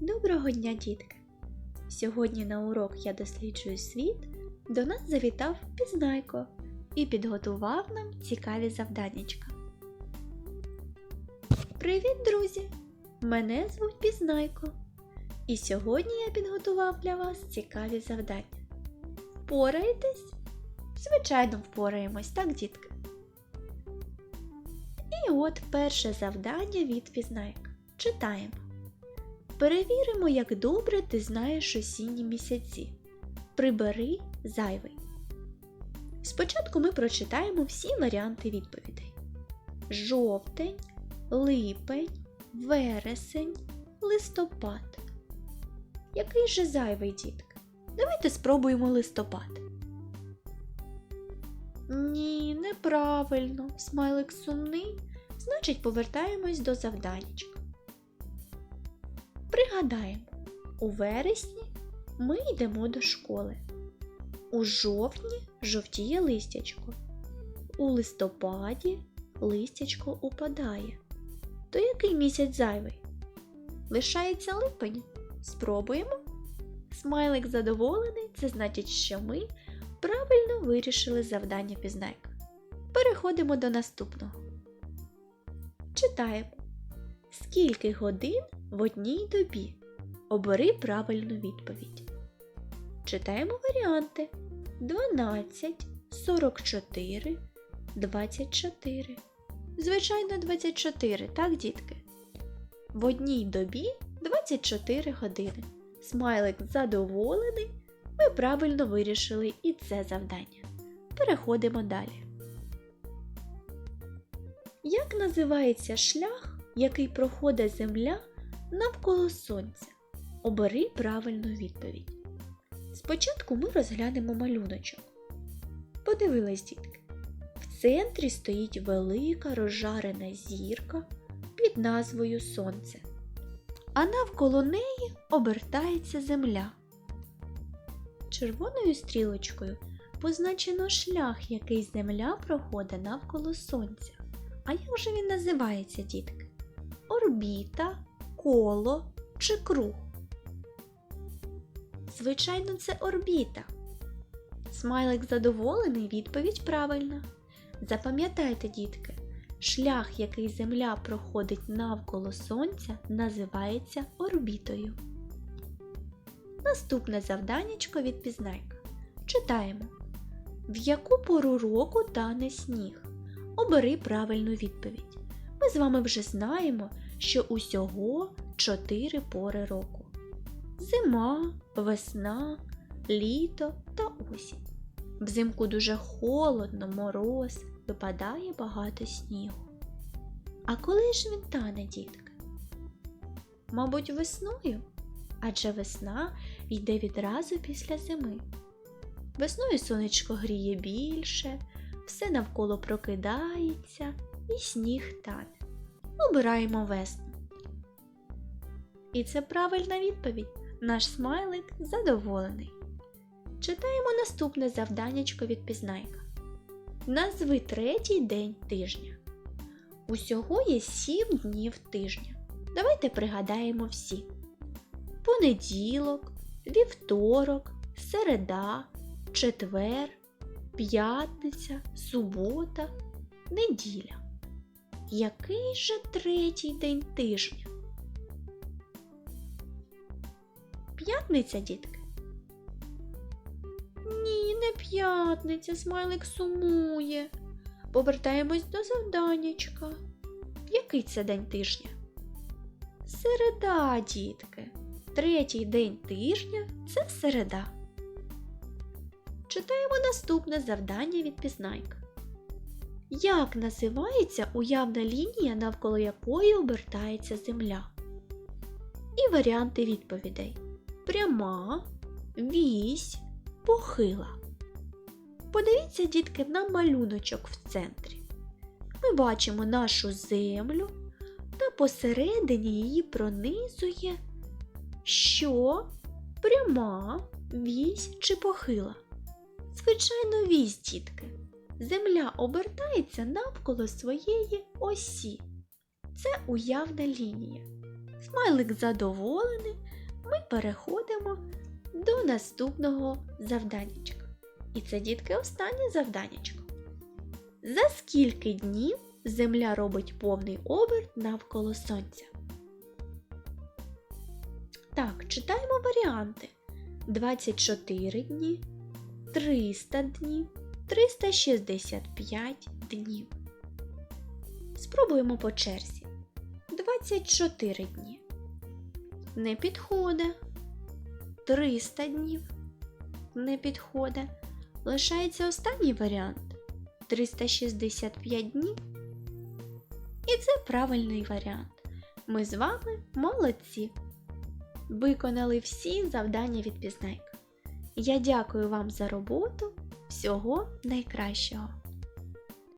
Доброго дня, дітки! Сьогодні на урок Я досліджую світ до нас завітав Пізнайко і підготував нам цікаві завданнячка. Привіт, друзі! Мене звуть Пізнайко. І сьогодні я підготував для вас цікаві завдання. Впораєтесь? Звичайно, впораємось, так, дітки? І от перше завдання від Пізнайка. Читаємо. Перевіримо, як добре ти знаєш осінні місяці. Прибери зайвий. Спочатку ми прочитаємо всі варіанти відповідей: жовтень, липень, вересень, листопад. Який же зайвий дітки? Давайте спробуємо листопад. Ні, неправильно. Смайлик сумний. Значить, повертаємось до завданечка. Пригадаємо, у вересні ми йдемо до школи. У жовтні жовтіє листячко. У листопаді листячко упадає. То який місяць зайвий? Лишається липень. Спробуємо. Смайлик задоволений, це значить, що ми правильно вирішили завдання пізнайка. Переходимо до наступного. Читаємо. Скільки годин в одній добі? Обери правильну відповідь. Читаємо варіанти: 12, 44, 24. Звичайно, 24, так, дітки? В одній добі 24 години. Смайлик задоволений. Ми правильно вирішили і це завдання. Переходимо далі. Як називається шлях, який проходить Земля навколо Сонця? Обери правильну відповідь. Спочатку ми розглянемо малюночок. Подивились, дітки. В центрі стоїть велика розжарена зірка під назвою Сонце, а навколо неї обертається Земля. Червоною стрілочкою позначено шлях, який Земля проходить навколо Сонця. А як же він називається, дітки? Орбіта, коло чи круг? Звичайно, це орбіта. Смайлик задоволений, відповідь правильна. Запам'ятайте, дітки, шлях, який Земля проходить навколо Сонця, називається орбітою. Наступне завданнячко від Пізнайка. Читаємо. В яку пору року тане сніг? Обери правильну відповідь. Ми з вами вже знаємо, що усього чотири пори року: зима, весна, літо та осінь. Взимку дуже холодно, мороз, випадає багато снігу. А коли ж він тане, дітки? Мабуть, весною? Адже весна йде відразу після зими. Весною сонечко гріє більше, все навколо прокидається і сніг тане. Обираємо весну. І це правильна відповідь. Наш смайлик задоволений. Читаємо наступне завданнячко від Пізнайка. Назви третій день тижня. Усього є сім днів тижня. Давайте пригадаємо всі: понеділок, вівторок, середа, четвер, п'ятниця, субота, неділя. Який же третій день тижня? П'ятниця, дітки? Ні, не п'ятниця, смайлик сумує. Повертаємось до завданнячка. Який це день тижня? Середа, дітки. Третій день тижня це середа. Читаємо наступне завдання від Пізнайка. Як називається уявна лінія, навколо якої обертається Земля? І варіанти відповідей: пряма, вісь, похила. Подивіться, дітки, на малюночок в центрі. Ми бачимо нашу землю, та посередині її пронизує що пряма, вісь чи похила. Звичайно, вісь, дітки. Земля обертається навколо своєї осі. Це уявна лінія. Смайлик задоволений. Ми переходимо до наступного завданнячка. І це, дітки, останнє завданнячко. За скільки днів Земля робить повний оберт навколо Сонця? Так, читаємо варіанти: 24 дні, 300 днів, 365 днів. Спробуємо по черзі. 24 дні. Не підходить. 300 днів. Не підходить. Лишається останній варіант 365 днів. І це правильний варіант. Ми з вами молодці. Виконали всі завдання від Пізнайка. Я дякую вам за роботу. Всього найкращого!